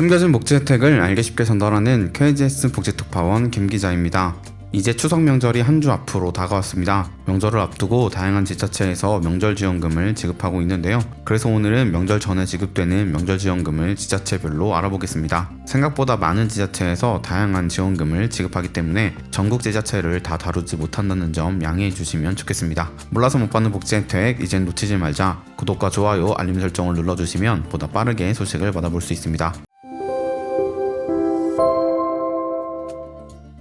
숨겨진 복지 혜택을 알기 쉽게 전달하는 KGS 복지특파원 김 기자입니다. 이제 추석 명절이 한 주 앞으로 다가왔습니다. 명절을 앞두고 다양한 지자체에서 명절 지원금을 지급하고 있는데요. 그래서 오늘은 명절 전에 지급되는 명절 지원금을 지자체별로 알아보겠습니다. 생각보다 많은 지자체에서 다양한 지원금을 지급하기 때문에 전국 지자체를 다 다루지 못한다는 점 양해해 주시면 좋겠습니다. 몰라서 못 받는 복지 혜택 이젠 놓치지 말자. 구독과 좋아요, 알림 설정을 눌러주시면 보다 빠르게 소식을 받아볼 수 있습니다.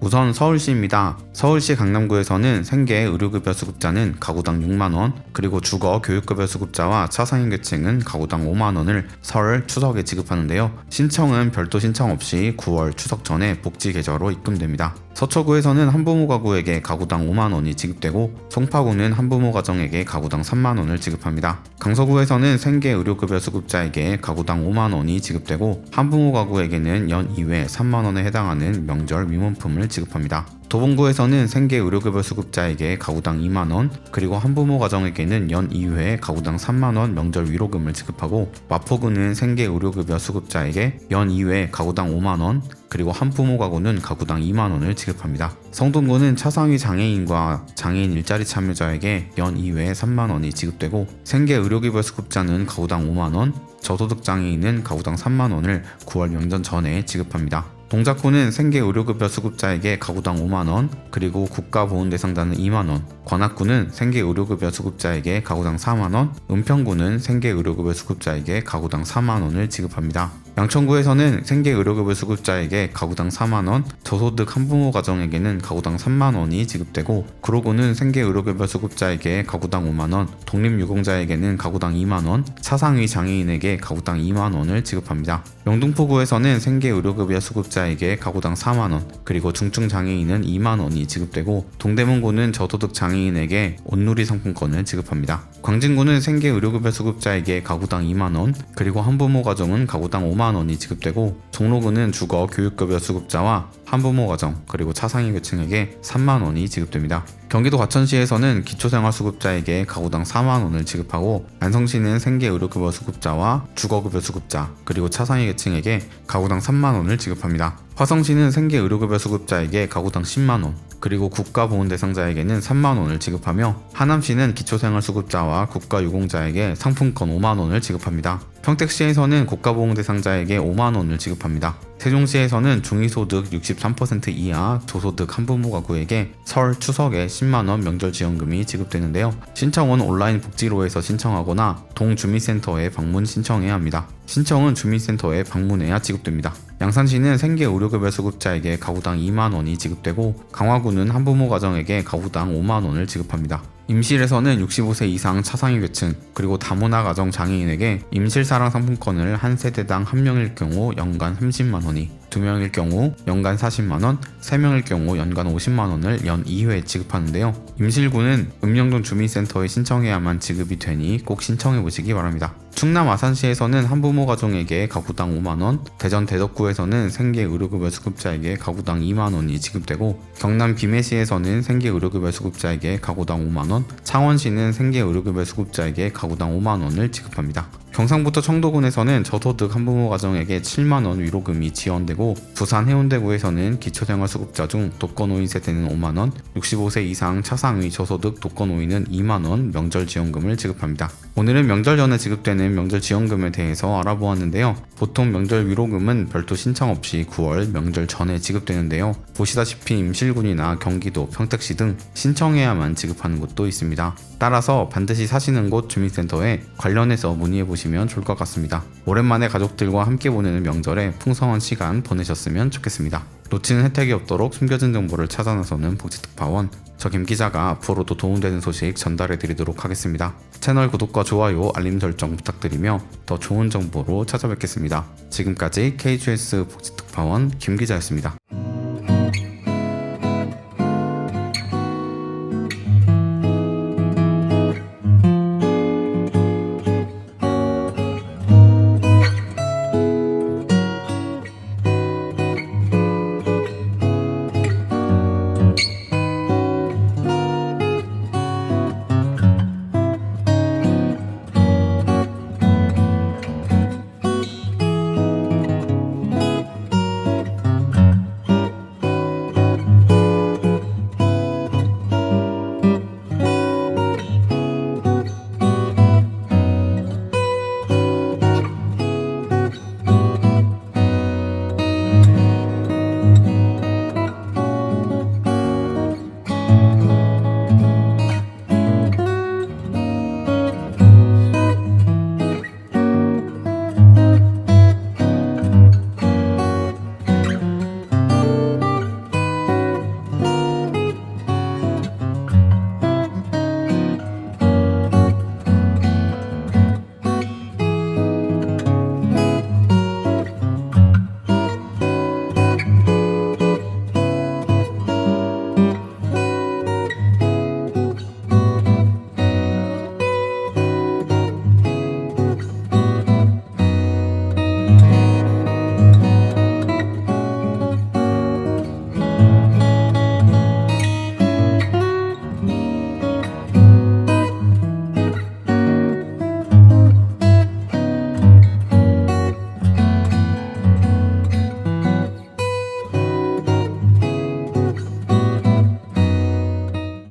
우선 서울시입니다. 서울시 강남구에서는 생계 의료급여 수급자는 가구당 6만원, 그리고 주거 교육급여 수급자와 차상위 계층은 가구당 5만원을 설 추석에 지급하는데요. 신청은 별도 신청 없이 9월 추석 전에 복지 계좌로 입금됩니다. 서초구에서는 한부모 가구에게 가구당 5만 원이 지급되고 송파구는 한부모 가정에게 가구당 3만 원을 지급합니다. 강서구에서는 생계 의료급여 수급자에게 가구당 5만 원이 지급되고 한부모 가구에게는 연 2회 3만 원에 해당하는 명절 위문품을 지급합니다. 도봉구에서는 생계 의료급여 수급자에게 가구당 2만원, 그리고 한부모 가정에게는 연 2회 가구당 3만원 명절 위로금을 지급하고 마포구는 생계 의료급여 수급자에게 연 2회 가구당 5만원, 그리고 한부모 가구는 가구당 2만원을 지급합니다. 성동구는 차상위 장애인과 장애인 일자리 참여자에게 연 2회 3만원이 지급되고 생계 의료급여 수급자는 가구당 5만원, 저소득 장애인은 가구당 3만원을 9월 명전 전에 지급합니다. 동작구는 생계 의료급여 수급자에게 가구당 5만원, 그리고 국가보훈 대상자는 2만원, 관악구는 생계 의료급여 수급자에게 가구당 4만원, 은평구는 생계 의료급여 수급자에게 가구당 4만원을 지급합니다. 양천구에서는 생계 의료급여 수급자에게 가구당 4만원, 저소득 한부모 가정에게는 가구당 3만원이 지급되고, 구로구는 생계 의료급여 수급자에게 가구당 5만원, 독립유공자에게는 가구당 2만원, 차상위 장애인에게 가구당 2만원을 지급합니다. 영등포구에서는 생계 의료급여 수급자 에게 가구당 4만원, 그리고 중증 장애인은 2만원이 지급되고, 동대문구는 저소득 장애인에게 온누리 상품권을 지급합니다. 광진구는 생계 의료급여 수급자에게 가구당 2만원, 그리고 한부모 가정은 가구당 5만원이 지급되고, 종로구는 주거 교육급여 수급자와 한부모 가정, 그리고 차상위 계층에게 3만 원이 지급됩니다. 경기도 과천시에서는 기초생활수급자에게 가구당 4만 원을 지급하고 안성시는 생계의료급여 수급자와 주거급여 수급자 그리고 차상위 계층에게 가구당 3만 원을 지급합니다. 화성시는 생계의료급여 수급자에게 가구당 10만 원 그리고 국가보훈 대상자에게는 3만 원을 지급하며 하남시는 기초생활수급자와 국가유공자에게 상품권 5만 원을 지급합니다. 평택시에서는 국가보훈 대상자에게 5만 원을 지급합니다. 세종시에서는 중위소득 63% 이하 저소득 한부모 가구에게 설 추석에 10만원 명절 지원금이 지급되는데요. 신청은 온라인 복지로에서 신청하거나 동주민센터에 방문 신청해야 합니다. 신청은 주민센터에 방문해야 지급됩니다. 양산시는 생계 의료급여 수급자에게 가구당 2만원이 지급되고 강화구는 한부모 가정에게 가구당 5만원을 지급합니다. 임실에서는 65세 이상 차상위 계층 그리고 다문화 가정 장애인에게 임실사랑 상품권을 한 세대당 한 명일 경우 연간 30만 원이 두 명일 경우 연간 40만 원, 세 명일 경우 연간 50만 원을 연 2회 지급하는데요. 임실구는 음영동 주민센터에 신청해야만 지급이 되니 꼭 신청해 보시기 바랍니다. 충남 아산시에서는 한부모 가정에게 가구당 5만 원, 대전 대덕구에서는 생계 의료급여 수급자에게 가구당 2만 원이 지급되고 경남 김해시에서는 생계 의료급여 수급자에게 가구당 5만 원, 창원시는 생계 의료급여 수급자에게 가구당 5만 원을 지급합니다. 경상부터 청도군에서는 저소득 한부모 가정에게 7만원 위로금이 지원되고 부산 해운대구에서는 기초생활수급자 중 독거노인 세대는 5만원, 65세 이상 차상위 저소득 독거노인은 2만원 명절 지원금을 지급합니다. 오늘은 명절 전에 지급되는 명절 지원금에 대해서 알아보았는데요. 보통 명절 위로금은 별도 신청 없이 9월 명절 전에 지급되는데요. 보시다시피 임실군이나 경기도, 평택시 등 신청해야만 지급하는 곳도 있습니다. 따라서 반드시 사시는 곳 주민센터에 관련해서 문의해 보 시면 좋을 것 같습니다. 오랜만에 가족들과 함께 보내는 명절에 풍성한 시간 보내셨으면 좋겠습니다. 놓치는 혜택이 없도록 숨겨진 정보를 찾아 나서는 복지특파원 저 김기자가 앞으로도 도움되는 소식 전달해 드리도록 하겠습니다. 채널 구독과 좋아요, 알림 설정 부탁드리며 더 좋은 정보로 찾아뵙겠습니다. 지금까지 KGS 복지특파원 김기자였습니다.